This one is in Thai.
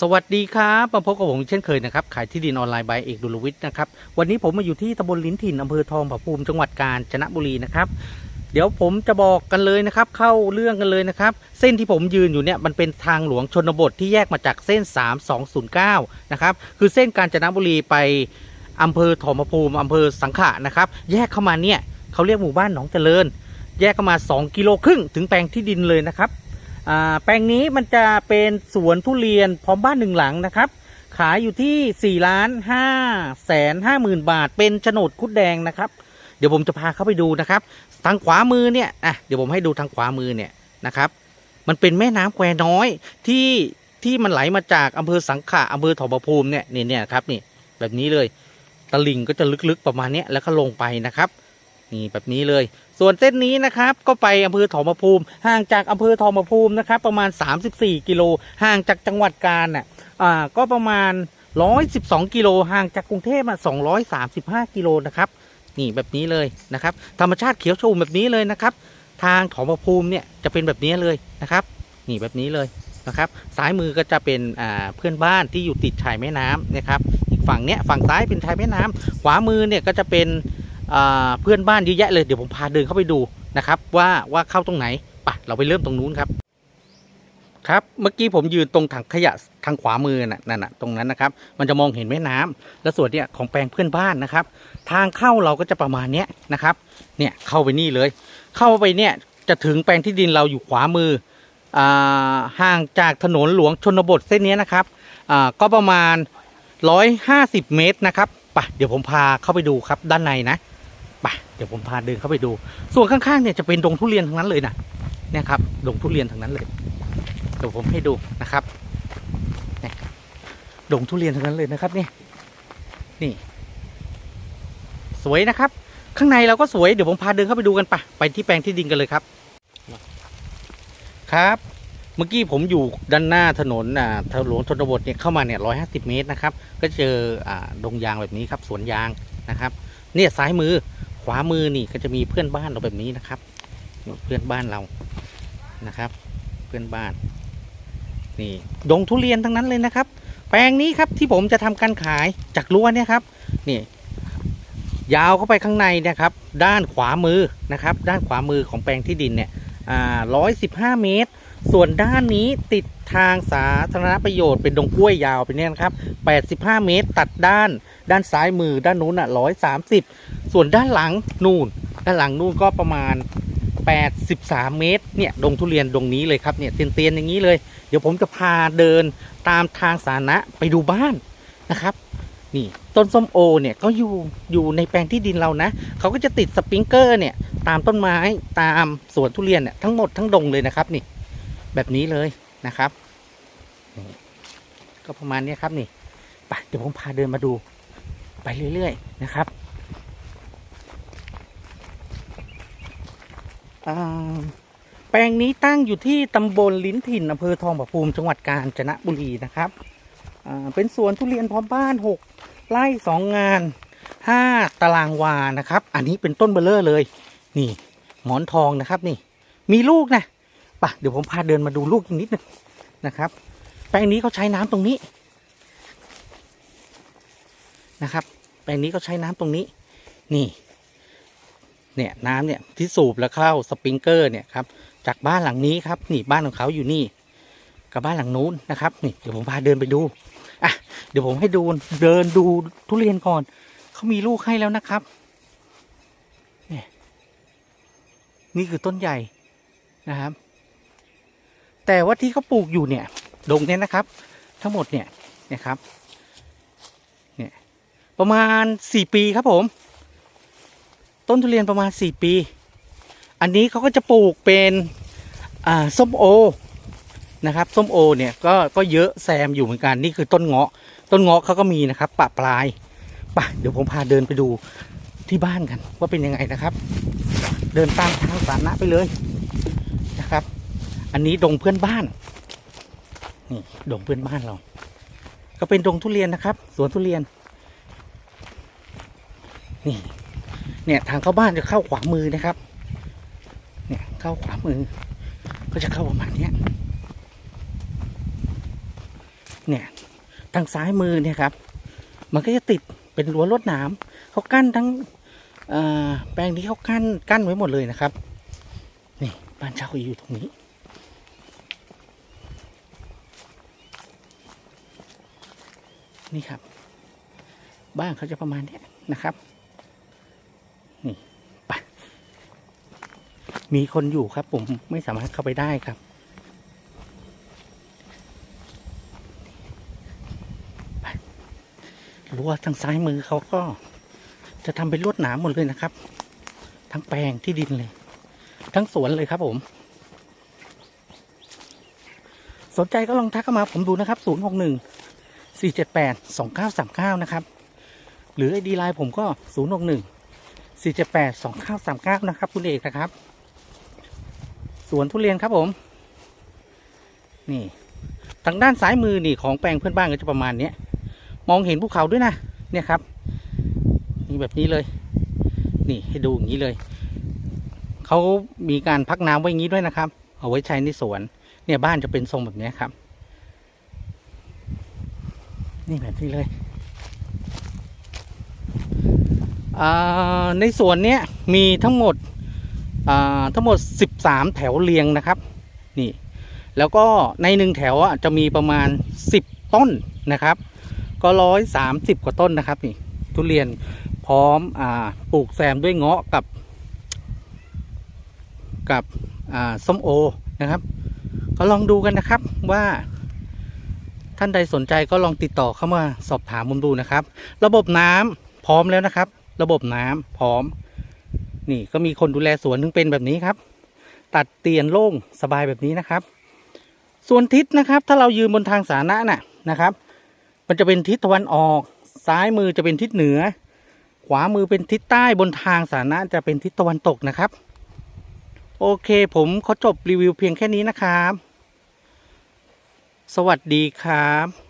สวัสดีครับมาพบกับผมเช่นเคยนะครับ ขายที่ดินออนไลน์บายเอกดุลวิทย์นะครับ วันนี้ผมมาอยู่ที่ตำบลลิ้นถิ่นอำเภอทองผาภูมิจังหวัดกาญจนบุรีนะครับ เดี๋ยวผมจะบอกกันเลยนะครับ เข้าเรื่องกันเลยนะครับ เส้นที่ผมยืนอยู่เนี่ยมันเป็นทางหลวงชนบทที่แยกมาจากเส้น 3209 นะครับ คือเส้นกาญจนบุรีไปอำเภอทองผาภูมิอำเภอสังขะนะครับ แยกเข้ามาเนี่ยเขาเรียกหมู่บ้านหนองเจริญ แยกเข้ามา 2 กิโลครึ่งถึงแปลงที่ดินเลยนะครับ แปลงนี้มันจะเป็นสวนทุเรียนพร้อมบ้านหนึ่งหลังนะครับ ขายอยู่ที่ 4 ล้าน5แสน5หมื่นบาท เป็นโฉนดคุดแดงนะครับ เดี๋ยวผมจะพาเข้าไปดูนะครับ ทางขวามือเนี่ยอะเดี๋ยวผมให้ดูทางขวามือเนี่ยนะครับ มันเป็นแม่น้ำแควน้อยที่ที่มันไหลมาจากอำเภอสังขะอำเภอถอภูมิเนี่ยเนี่ยเนี่ยครับนี่แบบนี้เลยตลิ่งก็จะลึกๆประมาณนี้แล้วก็ลงไปนะครับ นี่แบบนี้เลย ส่วนเส้นนี้นะครับก็ไปอำเภอถอมภูมิ ห่างจากอำเภอถอมภูมินะครับประมาณ 34 กิโลห่างจากจังหวัดกาญน่ะอ่าก็ประมาณ 112 กิโลห่างจากกรุงเทพมา235 กิโลนะครับนี่แบบนี้เลยนะครับธรรมชาติเขียวชอุ่มแบบนี้เลยนะครับ ทางถอมภูมิเนี่ยจะเป็นแบบนี้เลยนะครับนี่แบบนี้เลยนะครับซ้ายมือก็จะเป็นอ่าเพื่อนบ้านที่อยู่ติดชายแม่น้ำนะครับอีกฝั่งเนี้ยฝั่งซ้ายเป็นชายแม่น้ำขวามือเนี่ยก็จะเป็น เพื่อนบ้านเยอะแยะเลยเดี๋ยวผมพาเดินเข้าไปดูนะครับ ว่าว่าเข้าตรงไหนปะเราไปเริ่มตรงนู้นครับ ครับเมื่อกี้ผมยืนตรงถังขยะทางขวามือน่ะนั่นน่ะตรงนั้นนะครับ มันจะมองเห็นแม่น้ำและส่วนเนี้ยของแปลงเพื่อนบ้านนะครับ ทางเข้าเราก็จะประมาณเนี้ยนะครับ เนี่ยเข้าไปนี่เลย เข้าไปเนี่ยจะถึงแปลงที่ดินเราอยู่ขวามืออ่าห่างจากถนนหลวงชนบทเส้นนี้นะครับอ่าก็ประมาณ 150 เมตรนะครับปะเดี๋ยวผมพาเข้าไปดูครับด้านในนะ ปเดี๋ยวผมพาเดินเข้าไปดู ส่วนข้างๆเนี่ยจะเป็นดงทุเรียนทั้งนั้นเลยนะเนี่ยครับดงทุเรียนทั้งนั้นเลยเดี๋ยวผมให้ดูนะครับเนี่ยดงทุเรียนทั้งนั้นเลยนะครับนี่นี่ สวยนะครับ ข้างในเราก็สวยเดี๋ยวผมพาเดินเข้าไปดูกันไปไปที่แปลงที่ดินกันเลยครับ ครับเมื่อกี้ผมอยู่ด้านหน้าถนนอ่าถนนชนบทเนี่ยเข้ามาเนี่ยร้อยห้าสิบเมตรนะครับ ก็เจออ่าดงยางแบบนี้ครับสวนยางนะครับ เนี่ยซ้ายมือ ขวามือนี่ก็จะมีเพื่อนบ้านเราแบบนี้นะครับ เพื่อนบ้านเรานะครับ เพื่อนบ้าน นี่ดงทุเรียนทั้งนั้นเลยนะครับ แปลงนี้ครับที่ผมจะทำการขายจากรั้วเนี่ยครับนี่ยาวเข้าไปข้างในเนะครับ ด้านขวามือนะครับ ด้านขวามือของแปลงที่ดินเนี่ยอ่าร้อยสิบห้าเมตร ส่วนด้านนี้ติดทางสาธารณประโยชน์เป็นดงกล้วยยาวไปเนี่ยนะครับ 85 เมตร ตัดด้าน ด้านซ้ายมือด้านนู้นอะ130 ส่วนด้านหลังนู่น ด้านหลังนู่นก็ประมาณ 83 เมตร เนี่ย ดงทุเรียนดงนี้เลยครับ เนี่ย เตียนๆอย่างนี้เลย เดี๋ยวผมจะพาเดินตามทางสาธารณะไปดูบ้านนะครับนี่ต้นส้มโอเนี่ยก็อยู่อยู่ในแปลงที่ดินเรานะเขาก็จะติดสปริงเกอร์เนี่ยตามต้นไม้ตามสวนทุเรียนเนี่ยทั้งหมดทั้งดงเลยนะครับนี่แบบนี้เลยนะครับ ก็ประมาณนี้ครับนี่ไปเดี๋ยวผมพาเดินมาดูไปเรื่อยๆนะครับอ่า แปลงนี้ตั้งอยู่ที่ตำบลลิ้นถิ่นอำเภอทองผาภูมิจังหวัดกาญจนบุรีนะครับเป็นสวนทุเรียนพร้อมบ้านหกไร่สองงานห้าตารางวานะครับ อันนี้เป็นต้นเบลเลอร์เลย นี่หมอนทองนะครับนี่ มีลูกนะปะเดี๋ยวผมพาเดินมาดูลูกอีกนิดนึงนะครับ แปลงนี้เขาใช้น้ำตรงนี้นะครับ แปลงนี้เขาใช้น้ำตรงนี้ นี่ เนี่ยน้ำเนี่ยที่สูบแล้วเข้าสปริงเกอร์เนี่ยครับจากบ้านหลังนี้ครับนี่บ้านของเขาอยู่นี่ กับบ้านหลังนู้นนะครับนี่เดี๋ยวผมพาเดินไปดูอะเดี๋ยวผมให้ดูเดินดูทุเรียนก่อนเขามีลูกให้แล้วนะครับเนี่ยนี่คือต้นใหญ่นะครับ แต่ว่าที่เขาปลูกอยู่เนี่ยดงเนี่ยนะครับ ทั้งหมดเนี่ยนะครับเนี่ยประมาณสี่ปีครับผม ต้นทุเรียนประมาณสี่ปี อันนี้เขาก็จะปลูกเป็นส้มโอนะครับส้มโอเนี่ยก็ก็เยอะแซมอยู่เหมือนกันนี่คือต้นเงาะ ต้นเงาะเขาก็มีนะครับปะปลายปะเดี๋ยวผมพาเดินไปดูที่บ้านกัน ว่าเป็นยังไงนะครับ เดินตามทางสาธารณะไปเลยนะครับ อันนี้ดงเพื่อนบ้านนี่ดงเพื่อนบ้านเรา ก็เป็นดงทุเรียนนะครับ สวนทุเรียนนี่ เนี่ยทางเข้าบ้านจะเข้าขวามือนะครับ เนี่ยเข้าขวามือ ก็จะเข้าประมาณนี้เนี่ยทางซ้ายมือเนี่ยครับ มันก็จะติดเป็นรั้วลวดหนามเขากั้นทั้งแปลงนี้เขากั้นกั้นไว้หมดเลยนะครับ นี่บ้านเช่าอยู่ตรงนี้ นี่ครับ บ้านเขาจะประมาณนี้นะครับ นี่ไป มีคนอยู่ครับ ผมไม่สามารถเข้าไปได้ครับ รั้วทางซ้ายมือเขาก็ จะทำเป็นลวดหนามหมดเลยนะครับ ทั้งแปลงที่ดินเลย ทั้งสวนเลยครับผม สนใจก็ลองทักเข้ามาผมดูนะครับ 0 6 1 4 7 8 2 9 3 9 นะครับ หรือไอดีไลน์ผมก็ 0 6 1 4 7 8 2 9 3 9 นะครับ คุณเอกนะครับ สวนทุเรียนครับผม นี่ทางด้านซ้ายมือนี่ของแปลงเพื่อนบ้านก็จะประมาณเนี้ยมองเห็นภูเขาด้วยนะเนี่ยครับนี่แบบนี้เลย นี่ให้ดูอย่างนี้เลยเขามีการพักน้ำไว้อย่างนี้ด้วยนะครับ เอาไว้ใช้ในสวน เนี่ยบ้านจะเป็นทรงแบบนี้ครับ นี่แบบนี้เลยอ่าในสวนเนี้ยมีทั้งหมด ทั้งหมด 13 แถวเรียงนะครับนี่แล้วก็ในหนึ่งแถวจะมีประมาณ 10 ต้นนะครับ ก็ร้อยสามสิบกว่าต้นนะครับนี่ทุเรียนพร้อมอปลูกแซมด้วยเงาะกับ กับส้มโอนะครับ ก็ลองดูกันนะครับว่าท่านใดสนใจก็ลองติดต่อเข้ามาสอบถามผมดูนะครับ ระบบน้ำพร้อมแล้วนะครับ ระบบน้ำพร้อม นี่ก็มีคนดูแลสวนถึงเป็นแบบนี้ครับ ตัดเตียนโล่งสบายแบบนี้นะครับ ส่วนทิศนะครับ ถ้าเรายืนบนทางสาธารณะน่ะนะครับ มันจะเป็นทิศตะวันออก ซ้ายมือจะเป็นทิศเหนือ ขวามือเป็นทิศใต้บนทางสาธารณะจะเป็นทิศตะวันตกนะครับ โอเคผมขอจบรีวิวเพียงแค่นี้นะครับ สวัสดีครับ